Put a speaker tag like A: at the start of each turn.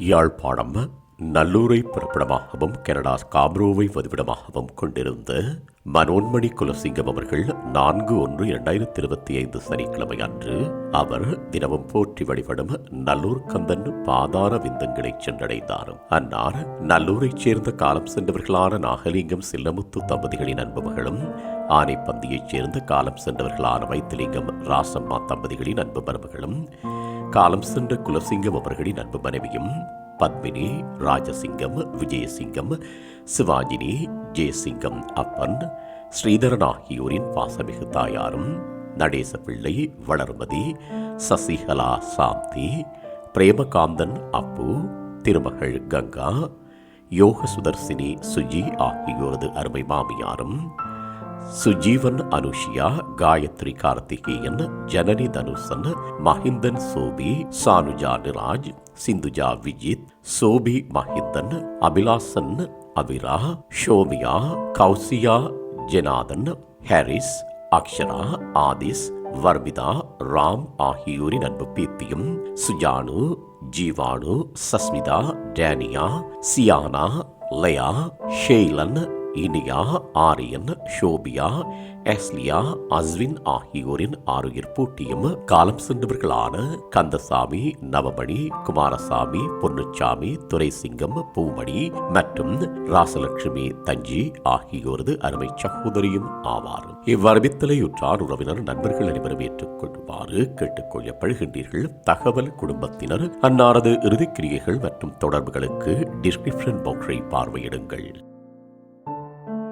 A: Yazhpanam நல்லூரை பிறப்பிடமாகவும் Canada காப்ரோவை வதிவிடமாகவும் கொண்டிருந்த மனோன்மணி குலசிங்கம் அவர்கள் நான்கு ஒன்று இரண்டாயிரத்தி இருபத்தி ஐந்து சனிக்கிழமை அன்று அவர் தினமும் போற்றி வழிபடும் நல்லூர் கந்தன் பாதார விந்தங்களை சென்றடைந்தார் அன்னார் நல்லூரைச் சேர்ந்த காலம் சென்றவர்களான நாகலிங்கம் செல்லமுத்து தம்பதிகளின் அன்பு மகளும் ஆனைப்பந்தியைச் சேர்ந்த காலம் சென்றவர்களான வைத்திலிங்கம் ராசம்மா தம்பதிகளின் அன்பு மருமகளும் காலம் சென்ற குலசிங்கம் அவர்களின் அன்பு மனைவியும் பத்மினி ராஜசிங்கம் விஜயசிங்கம் சிவாஜினி ஜெயசிங்கம் அப்பன் ஸ்ரீதரன் ஆகியோரின் பாசமிகு தாயாரும் நடேச பிள்ளை வளர்மதி சசிகலா சாந்தி பிரேமகாந்தன் அப்பு திருமகள் கங்கா யோக சுதர்சினி சுஜி ஆகியோரது அருமை மாமியாரும் சுஜீவன் அனுஷியா காயத்ரி கார்த்திகேயன் ஜனனி தனுசன் மஹிந்தன் சோபி சானுஜா நிராஜ் சிந்துஜா விஜித் சோபி மஹிந்தன் அபிலாசன் அபிரா ஷோமியா கௌசியா ஜெனாதன் ஹாரிஸ் அக்ஷரா ஆதிஸ் வர்மிதா ராம் ஆகியோரின் அன்பு பேத்தியும் சுஜானு ஜீவானு சஸ்மிதா டேனியா சியானா லயா ஷெய்லன் இனியா ஆரியன் ஷோபியா எஸ்லியா அஸ்வின் ஆகியோரின் ஆறுயிர் பூட்டியும் காலம் சென்றவர்களான கந்தசாமி நவமணி குமாரசாமி பொன்னுச்சாமி துரைசிங்கம் பூமணி மற்றும் ராசலட்சுமி தஞ்சி ஆகியோரது அருமை சகோதரியும் ஆவார். இவ்வரவித்தலையுற்றார் உறவினர் நண்பர்கள் அனைவரும் ஏற்றுக்கொள்வாறு கேட்டுக்கொள்ளப்படுகின்றீர்கள். தகவல் குடும்பத்தினர் அன்னாரது இறுதிக்கிரியைகள் மற்றும் தொடர்புகளுக்கு டிஸ்கிரிப்ஷன் பாக்ஸை பார்வையிடுங்கள்.